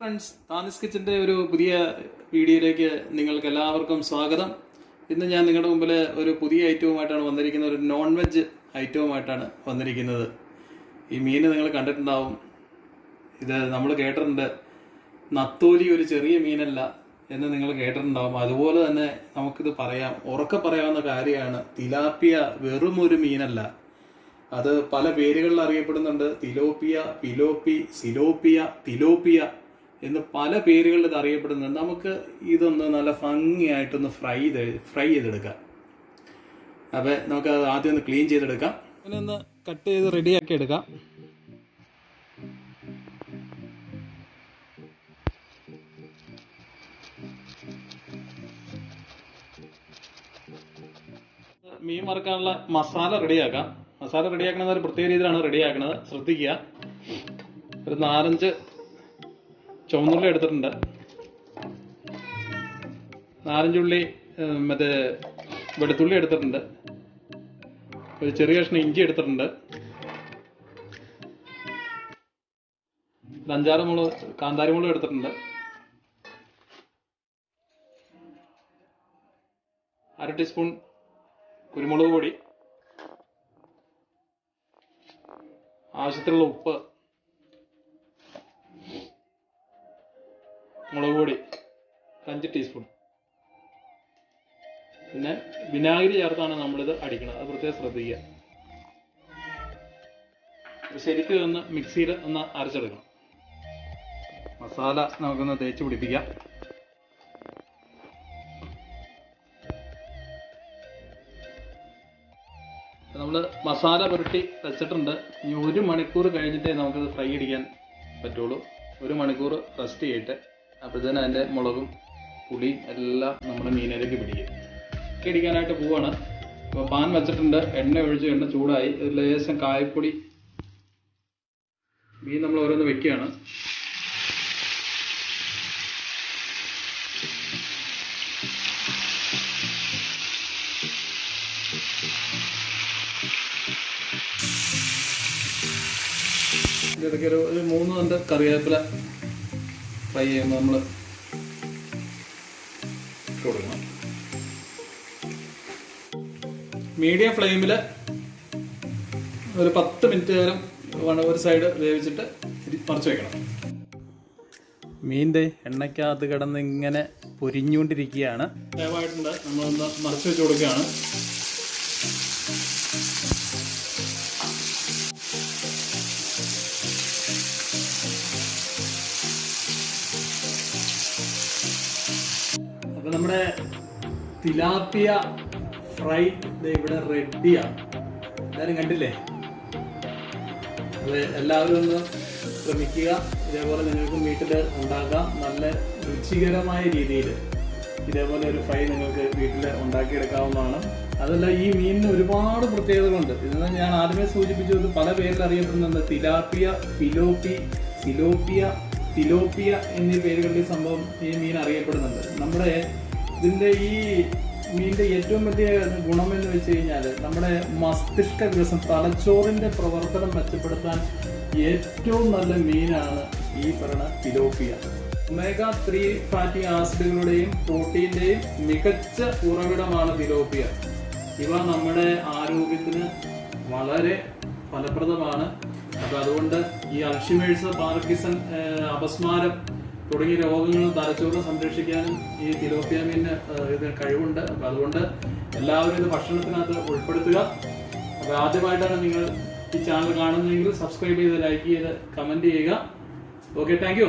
Friends താനിസ് കിച്ചന്റെ ഒരു പുതിയ വീഡിയോയിലേക്ക് നിങ്ങൾക്ക് എല്ലാവർക്കും സ്വാഗതം. ഇന്ന് ഞാൻ നിങ്ങളുടെ മുമ്പിൽ ഒരു പുതിയ ഐറ്റവുമായിട്ടാണ് വന്നിരിക്കുന്നത്. ഒരു നോൺ വെജ് ഐറ്റവുമായിട്ടാണ് വന്നിരിക്കുന്നത്. ഈ മീൻ നിങ്ങൾ കണ്ടിട്ടുണ്ടാവും. ഇത് നമ്മൾ കേട്ടിട്ടുണ്ട്. നത്തോലി ഒരു ചെറിയ മീനല്ല എന്ന് നിങ്ങൾ കേട്ടിട്ടുണ്ടാവും. അതുപോലെ തന്നെ നമുക്കിത് പറയാം. ഉറക്കെ പറയാവുന്ന കാര്യമാണ്. തിലാപ്പിയ വെറും ഒരു മീനല്ല. അത് പല പേരുകളിൽ അറിയപ്പെടുന്നുണ്ട്. തിലോപ്പിയ പിലോപ്പി സിലോപ്പിയ തിലോപ്പിയ. എന്ന് പല പേരുകളിൽ ഇത് അറിയപ്പെടുന്നുണ്ട്. നമുക്ക് ഇതൊന്ന് നല്ല ഭംഗിയായിട്ടൊന്ന് ഫ്രൈ ചെയ്ത് ഫ്രൈ ചെയ്തെടുക്കാം. അപ്പൊ നമുക്ക് അത് ആദ്യം ഒന്ന് ക്ലീൻ ചെയ്തെടുക്കാം. ഒന്ന് കട്ട് ചെയ്ത് റെഡിയാക്കി എടുക്കാം. മീൻ വറുക്കാനുള്ള മസാല റെഡിയാക്കാം. മസാല റെഡിയാക്കണത് ഒരു പ്രത്യേക രീതിയിലാണ് റെഡിയാക്കുന്നത് ശ്രദ്ധിക്കുക. ഒരു നാലഞ്ച് ചുവന്നുള്ളി എടുത്തിട്ടുണ്ട്. നാരഞ്ചുള്ളി മറ്റേ വെളുത്തുള്ളി എടുത്തിട്ടുണ്ട്. ഒരു ചെറിയ കഷ്ണം ഇഞ്ചി എടുത്തിട്ടുണ്ട്. അഞ്ചാറ് മുളക് കാന്താരി മുളക് എടുത്തിട്ടുണ്ട്. അര ടീസ്പൂൺ കുരുമുളക് പൊടി. ആവശ്യത്തിനുള്ള ഉപ്പ്. അഞ്ച് ടീസ്പൂൺ പിന്നെ വിനാഗിരി ചേർത്താണ് നമ്മളിത് അടിക്കുന്നത് അത് പ്രത്യേകം ശ്രദ്ധിക്കുക. ശരിക്കും ഒന്ന് മിക്സിയിൽ ഒന്ന് അരച്ചെടുക്കണം. മസാല നമുക്കൊന്ന് തേച്ച് പിടിപ്പിക്കാം. നമ്മൾ മസാല പുരട്ടി വെച്ചിട്ടുണ്ട്. ഇനി ഒരു മണിക്കൂർ കഴിഞ്ഞിട്ടേ നമുക്കത് ഫ്രൈ അടിക്കാൻ പറ്റുള്ളൂ. ഒരു മണിക്കൂർ റെസ്റ്റ് ചെയ്യട്ടെ അപ്പോഴത്തേനും അതിന്റെ മുളകും പുളിയും എല്ലാം നമ്മുടെ മീനിലേക്ക് പിടിക്കും. ഒക്കെ അടിക്കാനായിട്ട് പോവാണ്. ഇപ്പോൾ പാൻ വെച്ചിട്ടുണ്ട്. എണ്ണ ഒഴിച്ച് എണ്ണ ചൂടായി. ലേശം കായപ്പൊടി. മീൻ നമ്മൾ ഓരോന്ന് വെക്കുകയാണ്. ഇതിടയ്ക്ക് ഒരു മൂന്ന് തണ്ട് കറിവേപ്പില ഫ്രൈ ചെയ്യുമ്പോൾ നമ്മൾ ഇട്ട് കൊടുക്കണം. മീഡിയം ഫ്ലെയിമിൽ ഒരു പത്ത് മിനിറ്റ് നേരം ഒരു സൈഡ് വേവിച്ചിട്ട് മറിച്ച് വെക്കണം. മീന്റെ എണ്ണയ്ക്കകത്ത് കിടന്ന് ഇങ്ങനെ പൊരിഞ്ഞുകൊണ്ടിരിക്കുകയാണ്. ദയവായിട്ടുണ്ട് നമ്മളൊന്ന് മറിച്ച് വെച്ച് കൊടുക്കുകയാണ്. നമ്മുടെ തിലാപ്പിയ ഫ്രൈ ഇവിടെ റെഡിയാണ് എല്ലാവരും കണ്ടില്ലേ? അത് എല്ലാവരും ഒന്ന് ശ്രമിക്കുക. ഇതേപോലെ നിങ്ങൾക്കും വീട്ടിൽ ഉണ്ടാക്കാം. നല്ല രുചികരമായ രീതിയിൽ ഇതേപോലെ ഒരു ഫ്രൈ നിങ്ങൾക്ക് വീട്ടിൽ ഉണ്ടാക്കിയെടുക്കാവുന്നതാണ്. അതല്ല ഈ മീനിന് ഒരുപാട് പ്രത്യേകതകളുണ്ട്. ഇതിന് ഞാൻ ആദ്യമേ സൂചിപ്പിച്ചത് പല പേരിൽ തിലാപ്പിയ പിലോപ്പി സിലോപ്പിയ തിലോപ്പിയ എന്നീ പേരുകളിൽ സംഭവം ഈ മീൻ അറിയപ്പെടുന്നുണ്ട്. നമ്മുടെ ഇതിന്റെ ഈ മീനിന്റെ ഏറ്റവും വലിയ ഗുണം എന്ന് വെച്ച് കഴിഞ്ഞാൽ നമ്മുടെ മസ്തിഷ്ക വികസനം തലച്ചോറിന്റെ പ്രവർത്തനം മെച്ചപ്പെടുത്താൻ ഏറ്റവും നല്ല മീനാണ് ഈ പറയുന്ന തിലോപ്പിയ. ഒമേഗ ത്രീ ഫാറ്റി ആസിഡുകളുടെയും പ്രോട്ടീന്റെയും മികച്ച ഉറവിടമാണ് തിലോപ്പിയ. ഇവ നമ്മുടെ ആരോഗ്യത്തിന് വളരെ ഫലപ്രദമാണ്. അപ്പം അതുകൊണ്ട് ഈ അൽഷിമേഴ്സ് പാർക്കിസൺ അപസ്മാരം തുടങ്ങിയ രോഗങ്ങൾ തലച്ചോറിനെ സംരക്ഷിക്കാനും ഈ തിലോപ്പിയ മീനിന് ഏഹ്, ഇതിന് കഴിവുണ്ട്. അപ്പം അതുകൊണ്ട് എല്ലാവരും ഇത് ഭക്ഷണത്തിനകത്ത് ഉൾപ്പെടുത്തുക. അപ്പോൾ ആദ്യമായിട്ടാണ് നിങ്ങൾ ഈ ചാനൽ കാണുന്നതെങ്കിൽ സബ്സ്ക്രൈബ് ചെയ്ത് ലൈക്ക് ചെയ്ത് കമന്റ് ചെയ്യുക. Okay thank you